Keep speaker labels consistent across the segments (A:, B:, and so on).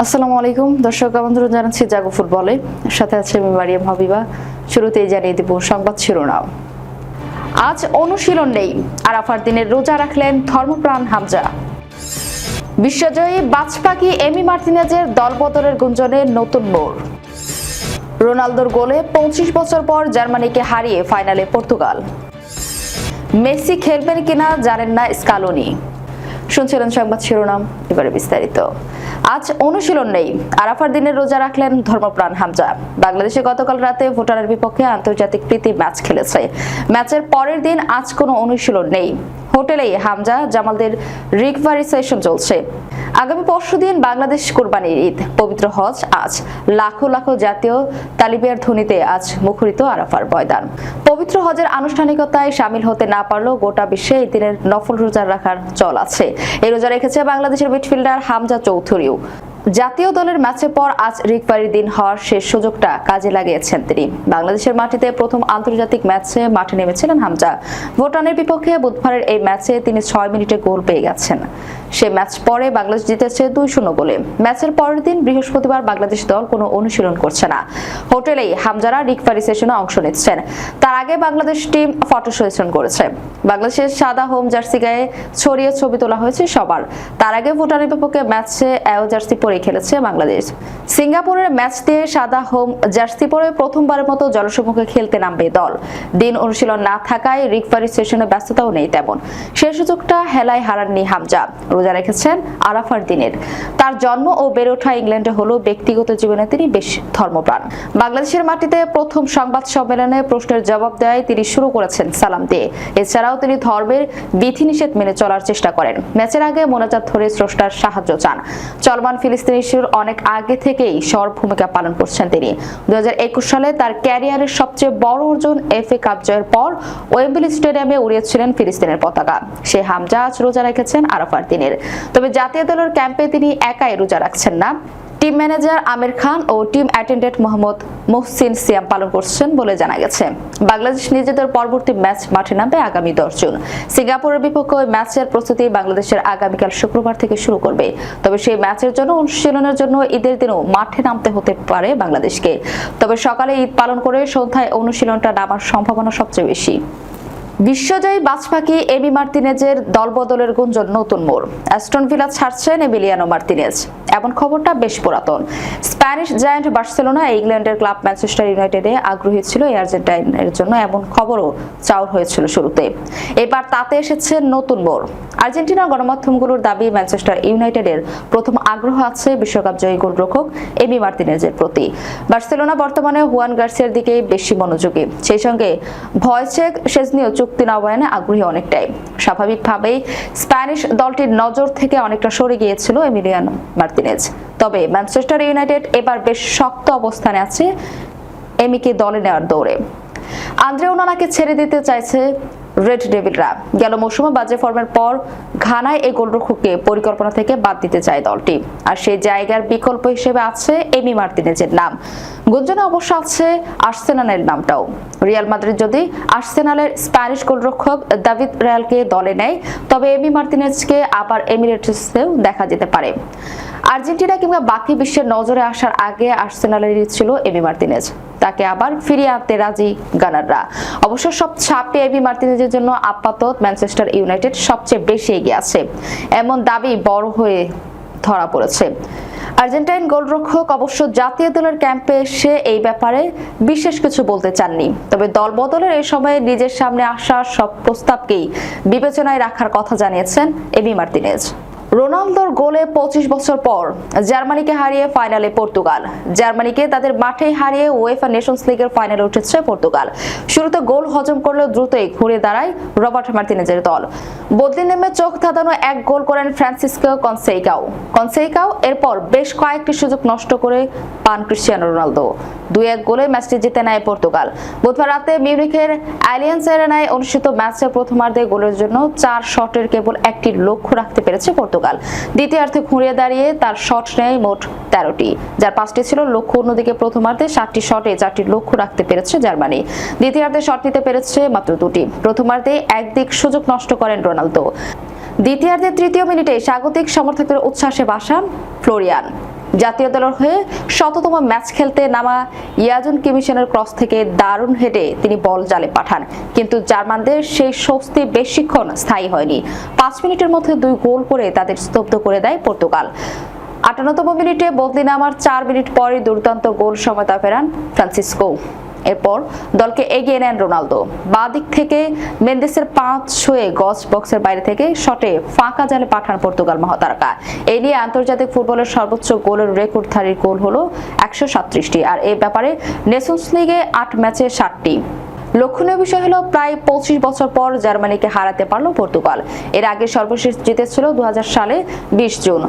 A: আসসালামু আলাইকুম। দর্শক, আমন্ত্রণ জানাচ্ছি জাগো ফুটবলে। সাথে আছে আমি মারিয়াম হাবিবা। শুরুতেই জানিয়ে দেব সংবাদ শিরোনাম। আজ অনুশীলন নেই। আরাফার দিনের রোজা রাখলেন ধর্মপ্রাণ হামজা। বিশ্বজয়ী বাজপাখি এমি মার্টিনেজের দলবদলের গুঞ্জনে নতুন মোড়। রোনালদোর গোলে পঁচিশ বছর পর জার্মানিকে হারিয়ে ফাইনালে পর্তুগাল। মেসি খেলবেন কিনা জানেন না স্কালোনি। শুনছিলেন সংবাদ শিরোনাম, এবারে বিস্তারিত। আজ অনুশীলন নেই। আরাফার দিনের রোজা রাখলেন ধর্মপ্রাণ হামজা। বাংলাদেশে গতকাল রাতে ভুটানের বিপক্ষে আন্তর্জাতিক প্রীতি ম্যাচ খেলেছে। ম্যাচের পরের দিন আজ কোনো অনুশীলন নেই। হোটেলেই হামজা জামালদের রিকভারি সেশন চলছে। আগামী পরশু দিন বাংলাদেশ কোরবানির ঈদ। পবিত্র হজ আজ। লাখো লাখো জাতীয় তালিবিয়ার ধ্বনিতে আজ মুখরিত আরাফার ময়দান। পবিত্র হজের আনুষ্ঠানিকতায় সামিল হতে না পারলেও গোটা বিশ্বে এই দিনের নফল রোজা রাখার চল আছে। এই রোজা রেখেছে বাংলাদেশের মিডফিল্ডার হামজা চৌধুরীও। জাতীয় দলের ম্যাচে পর আজ রিকভারি দিন হওয়ার শেষ সুযোগটা কাজে লাগিয়েছেন তিনি। বাংলাদেশের মাটিতে প্রথম আন্তর্জাতিক ম্যাচে মাঠে নেমেছিলেন হামজা। ভুটানের বিপক্ষে বুধবারের এই ম্যাচে তিনি ছয় মিনিটে গোল পেয়ে গেছেন। সে ম্যাচ পরে বাংলাদেশ জিতেছে দুই শূন্য গোলে। ম্যাচের পরের দিন বৃহস্পতিবার বাংলাদেশ দল কোনো অনুশীলন করছে না। হোটেলেই হামজারা রিকভারি সেশনে অংশ নিচ্ছেন। তার আগে বাংলাদেশ টিম ফটো সেশন করেছে। বাংলাদেশের সাদা হোম জার্সি গায়ে ছড়িয়ে ছবি তোলা হয়েছে সবার। তার আগে ভুটানের বিপক্ষে ম্যাচে অ্যাও জার্সি পরে খেলেছে বাংলাদেশ। সিঙ্গাপুরের ম্যাচ দিয়ে সাদা হোম জার্সি পরে প্রথমবারের মতো জলসমুখে খেলতে নামবে দল। দিন অনুশীলন না থাকায় রিকভারি সেশনে ব্যস্ততাও নেই তেমন। শেষ সুযোগটা হেলায় হারাননি হামজা। রোজা রেখেছেন আরাফার দিনের। তার জন্ম ও বেড়ে ওঠা ইংল্যান্ডে হলো ব্যক্তিগত জীবনে তিনি বেশ ধর্মপ্রাণ। বাংলাদেশের মাটিতে প্রথম সংবাদ সম্মেলনে প্রশ্নের জবাব দেয় তিনি শুরু করেছেন সালাম দিয়ে। এছাড়াও তিনি ধর্মের বিধিনিষেধ মেনে চলার চেষ্টা করেন। ম্যাচের আগে মোনাজাত ধরে স্রষ্টার সাহায্য চান। চলমান ফিলিস্তিন ইস্যুর অনেক আগে থেকেই সর ভূমিকা পালন করছেন তিনি। দুই হাজার একুশ সালে তার ক্যারিয়ারের সবচেয়ে বড় অর্জন এ কাপ জয়ের পর ওয়েম্বলি স্টেডিয়ামে উড়িয়েছিলেন ফিলিস্তিনের পতাকা। সে হামজা আজ রোজা রেখেছেন আরাফার দিনের। তবে জাতীয় দলের ক্যাম্পে তিনি একাই রোজা রাখছেন না। টিম ম্যানেজার আমির খান ও টিম অ্যাটেন্ডেন্ট মোহাম্মদ মোহসিন সিয়াম পালন করছেন বলে জানা গেছে। বাংলাদেশ নিজেদের পরবর্তী ম্যাচ মাঠে নামবে আগামী দশ জুন। সিঙ্গাপুরের বিপক্ষে ওই ম্যাচের প্রস্তুতি বাংলাদেশের আগামীকাল শুক্রবার থেকে শুরু করবে। তবে সেই ম্যাচের জন্য অনুশীলনের জন্য ঈদের দিনও মাঠে নামতে হতে পারে বাংলাদেশকে। তবে সকালে ঈদ পালন করে সন্ধ্যায় অনুশীলনটা নামার সম্ভাবনা সবচেয়ে বেশি। বিশ্বজয়ী বাজপাখি এমি মার্তিনেজের দলবদলের গুঞ্জন, নতুন মোড়। অ্যাস্টন ভিলা ছাড়ছেন এমিলিয়ানো মার্তিনেজ। এমন খবরটা বেশ পুরাতন। স্প্যানিশ জায়ান্ট বার্সেলোনা, ইংল্যান্ডের ক্লাব ম্যানচেস্টার ইউনাইটেডে আগ্রহী ছিল এই আর্জেন্টাইনের জন্য। এমন খবরও চাউর হয়েছিল শুরুতে। এবার তাতে এসেছে নতুন মোড়। আর্জেন্টিনার গণমাধ্যমগুলোর দাবি, ম্যানচেস্টার ইউনাইটেডের প্রথম আগ্রহ আছে বিশ্বকাপ জয়ী গোলরক্ষক এমি মার্তিনেজের প্রতি। বার্সেলোনা বর্তমানে হুয়ান গার্সিয়ার দিকে বেশি মনোযোগী। সেই সঙ্গে ভয়চেক শেজনীয় চুক্তি নবায়নে আগ্রহী অনেকটাই। স্বাভাবিকভাবেই স্প্যানিশ দলটির নজর থেকে অনেকটা সরে গিয়েছিল এমিলিয়ান মার্তিনেজ। তবে ম্যানচেস্টার ইউনাইটেড এবার বেশ শক্ত অবস্থানে আছে, এমিকে দলে নেওয়ার দৌড়ে। আন্দ্রে ওনানাকে ছেড়ে দিতে চাইছে রেড ডেভিলরা গেল মৌসুমে বাজে ফর্মের পর ঘানায় এই গোলরক্ষককে পরিকল্পনা থেকে বাদ দিতে চায় দলটি। আর সেই জায়গার বিকল্প হিসেবে আছে এমি মার্তিনেজের নাম। গুঞ্জনে অবশ্য আছে আর্সেনালের নামটাও। রিয়াল মাদ্রিদ যদি আর্সেনালের স্প্যানিশ গোলরক্ষক দাভিদ রিয়ালকে দলে নেয়, তবে এমি মার্তিনেজকে আবার এমিরেটসেও দেখা যেতে পারে। আর্জেন্টিনা কিংবা বাকি বিশ্বের নজরে আসার আগে আর্সেনালেরই ছিল এমি মার্তিনেজ তাকে আবার ফিরিয়ে আনতে রাজি গানাররা। অবশ্য সব ছাপে এমি মার্তিনেজের জন্য আপাতত ম্যানচেস্টার ইউনাইটেড সবচেয়ে বেশি এগিয়ে আছে। এমন দাবি বড় হয়ে ধরা পড়েছে। আর্জেন্টাইন গোলরক্ষক অবশ্য জাতীয় দলের ক্যাম্পে এসে এই ব্যাপারে বিশেষ কিছু বলতে চাননি। তবে দল বদলের এই সময়ে নিজের সামনে আসা সব প্রস্তাবকেই বিবেচনায় রাখার কথা জানিয়েছেন এমি মার্তিনেজ রোনালদোর গোলে পঁচিশ বছর পর জার্মানিকে হারিয়ে ফাইনালে পর্তুগাল। জার্মানিকে তাদের মাঠে হারিয়ে ওয়েফা নেশনস লিগের ফাইনালে উঠেছে পর্তুগাল। শুরুতে গোল হজম করলেও দ্রুতই ঘুরে দাঁড়ায় রবার্ট মার্তিনেজের দল। বদলি নেমে চোখ ধাঁধানো এক গোল করেন ফ্রান্সিসকো কনসেইকাও কনসেইকাও এরপর বেশ কয়েকটি সুযোগ নষ্ট করে পান ক্রিশ্চিয়ানো রোনালদো। দুই এক গোলে ম্যাচটি জিতে নেয় পর্তুগাল। বুধবার রাতে মিউনিখের অ্যালিয়েন্স এরেনায় অনুষ্ঠিত ম্যাচের প্রথমার্ধে গোলের জন্য চার শটের কেবল একটি লক্ষ্য রাখতে পেরেছে পর্তুগাল। দ্বিতীয়ার্ধে ঘুরিয়ে দাঁড়িয়ে তার শট নেয় মোট তেরোটি, যার পাঁচটি ছিল লক্ষ্য, অন্যদিকে প্রথমার্ধে সাতটি শটে চারটি লক্ষ্য রাখতে পেরেছে জার্মানি। দ্বিতীয়ার্ধে শট নিতে পেরেছে মাত্র দুটি। প্রথমার্ধে একদিক সুযোগ নষ্ট করেন রোনালদো। দ্বিতীয়ার্ধে তৃতীয় মিনিটে স্বাগতিক সমর্থকদের উচ্ছ্বাসে বাসান ফ্লোরিয়ান। জাতীয় দলের হয়ে শততম ম্যাচ খেলতে নামা ইয়াজুন কিমিশনের ক্রস থেকে দারুণ হেঁটে তিনি বল জালে পাঠান। কিন্তু জার্মানদের সেই স্বস্তি বেশিক্ষণ স্থায়ী হয়নি। পাঁচ মিনিটের মধ্যে দুই গোল করে তাদের স্তব্ধ করে দেয় পর্তুগাল। আটান্নতম মিনিটে বদলি নামার চার মিনিট পরে দুর্দান্ত গোল সমতা ফেরান ফ্রান্সিসকো। এরপর দলকে এগিয়ে নেন রোনালদো। বাঁ দিক থেকে মেন্দেসের পাঁচ ছুঁয়ে গজ বক্সের বাইরে থেকে শটে ফাঁকা জালে পাঠান পর্তুগাল মহাতারকা। এই নিয়ে আন্তর্জাতিক ফুটবলের সর্বোচ্চ গোলের রেকর্ডধারীর গোল হলো একশো সাতত্রিশটি আর এ ব্যাপারে নেশনস লিগে আট ম্যাচে ষাটটি লক্ষণীয় বিষয় হলো প্রায় পঁচিশ বছর পর জার্মানিকে হারাতে পারল পর্তুগাল। এর আগে সর্বশেষ জিতেছিল দু সালে বিশ জুন।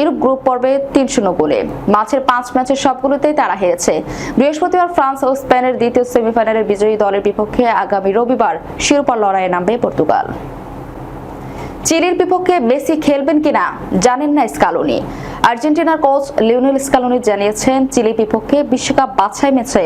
A: এরূপ গ্রুপ পর্বে তিন শূন্য গোলে। মাঝের পাঁচ ম্যাচের সবগুলোতেই তারা হেরেছে। বৃহস্পতিবার ফ্রান্স ও স্পেনের দ্বিতীয় সেমিফাইনালের বিজয়ী দলের বিপক্ষে আগামী রবিবার শিরোপা লড়াইয়ে নামবে পর্তুগাল। চিলির বিপক্ষে মেসি খেলবেন কিনা জানেন না স্কালোনি। আর্জেন্টিনার কোচ লিওনেল স্কালোনি জানিয়েছেন, চিলির বিপক্ষে বিশ্বকাপ বাছাই ম্যাচে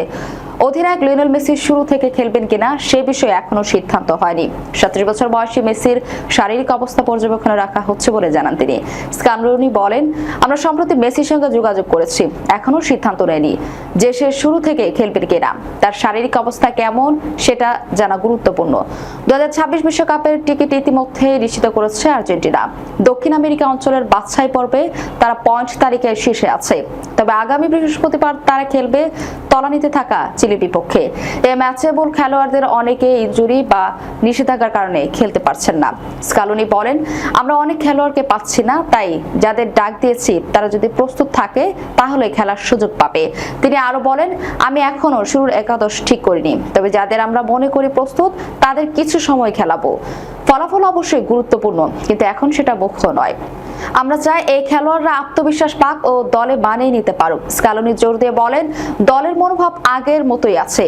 A: অধিনায়ক লিওনেল মেসি শুরু থেকে খেলবেন কিনা সে বিষয়ে এখনও সিদ্ধান্ত হয়নি। সাতত্রিশ বছর বয়সী মেসির শারীরিক অবস্থা পর্যবেক্ষণে রাখা হচ্ছে বলে জানান তিনি। স্কালোনি বলেন, আমরা সম্প্রতি মেসির সঙ্গে যোগাযোগ করেছি, এখনও সিদ্ধান্ত নেয়নি যে সে শুরু থেকে খেলবেন কিনা। তার শারীরিক অবস্থা কেমন সেটা জানা গুরুত্বপূর্ণ। দু বিশ্বকাপের টিকিট ইতিমধ্যে নিশ্চিত করেছে আর্জেন্টিনা। দক্ষিণ আমেরিকা অঞ্চলের বাছাই পর্বে তারা পয়েন্ট তালিকায় শীর্ষে আছে। তবে আগামী বৃহস্পতিবার তারা খেলবে তলানিতে থাকা চিলির বিপক্ষে। এই ম্যাচে বল খেলোয়াড়দের অনেকে ইনজুরি বা নিষেধাজ্ঞার কারণে খেলতে পারছেন না। স্কালুনি বলেন, আমরা অনেক খেলোয়াড়কে পাচ্ছি না, তাই যাদের ডাক দিয়েছি, তারা যদি প্রস্তুত থাকে, তাহলে খেলার সুযোগ পাবে। তিনি আরও বলেন, আমি এখনও শুরুর একাদশ ঠিক করিনি, তবে যাদের আমরা মনে করি প্রস্তুত, তাদের কিছু সময় খেলাবো। ফলাফল অবশ্যই গুরুত্বপূর্ণ, কিন্তু এখন সেটা মুখ্য নয়। আমরা চাই এই খেলোয়াড়রা আত্মবিশ্বাস পাক ও দলে মানিয়ে নিতে পারুক। স্কালনি জোর দিয়ে বলেন, দলের মনোভাব আগের মতোই আছে।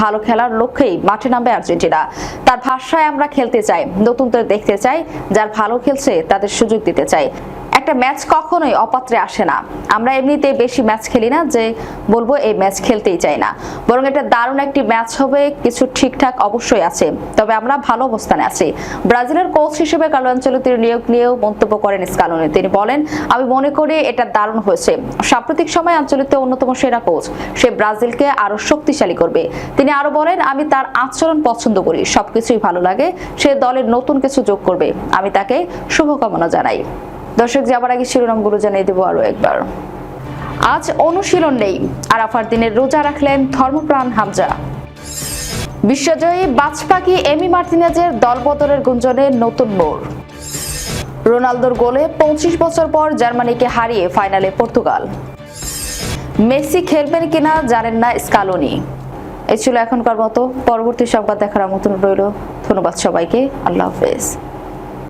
A: ভালো খেলার লক্ষ্যেই মাঠে নামবে আর্জেন্টিনা। তার ভাষায় আমরা খেলতে চাই, নতুনদের দেখতে চাই, যার ভালো খেলছে তাদের সুযোগ দিতে চাই। একটা ম্যাচ কখনোই অপাত্রে আসে না। আমরা এমনিতে বেশি ম্যাচ খেলি না যে বলব এই ম্যাচ খেলতেই চাই না। বরং এটা দারুণ একটি ম্যাচ হবে, কিছু ঠিকঠাক অবশ্যই আছে। তবে আমরা ভালো অবস্থানে আছি। ব্রাজিলের কোচ হিসেবে কালো আঞ্চলিকের নিয়োগ নিয়েও মন্তব্য করেন স্কালনি। তিনি বলেন, আমি মনে করি এটা দারুণ হয়েছে। সাম্প্রতিক সময় আঞ্চলিকতে অন্যতম সেরা কোচ সে ব্রাজিলকে আরও শক্তিশালী করবে। তিনি আরও বলেন, আমি তার আচরণ পছন্দ করি, সবকিছুই ভালো লাগে, সে দলের নতুন কিছু যোগ করবে। আমি তাকে শুভকামনা জানাই। দর্শক, যাবার আগে শিরোনামগুলো জানিয়ে দেবো আরও একবার। আজ অনুশীলন নেই। আরাফার দিনের রোজা রাখলেন ধর্মপ্রাণ হামজা। বিশ্বজয়ী বাজপাখি এমি মার্টিনেজের দলবদলের গুঞ্জনে নতুন মোড়। রোনালদোর গোলে পঁচিশ বছর পর জার্মানিকে হারিয়ে ফাইনালে পর্তুগাল। মেসি খেলবেন কিনা জানেন না স্কালোনি। এ ছিল এখনকার মতো। পরবর্তী সংবাদ দেখার আমন্ত্রণ রইল। ধন্যবাদ সবাইকে। আল্লাহ হাফেজ।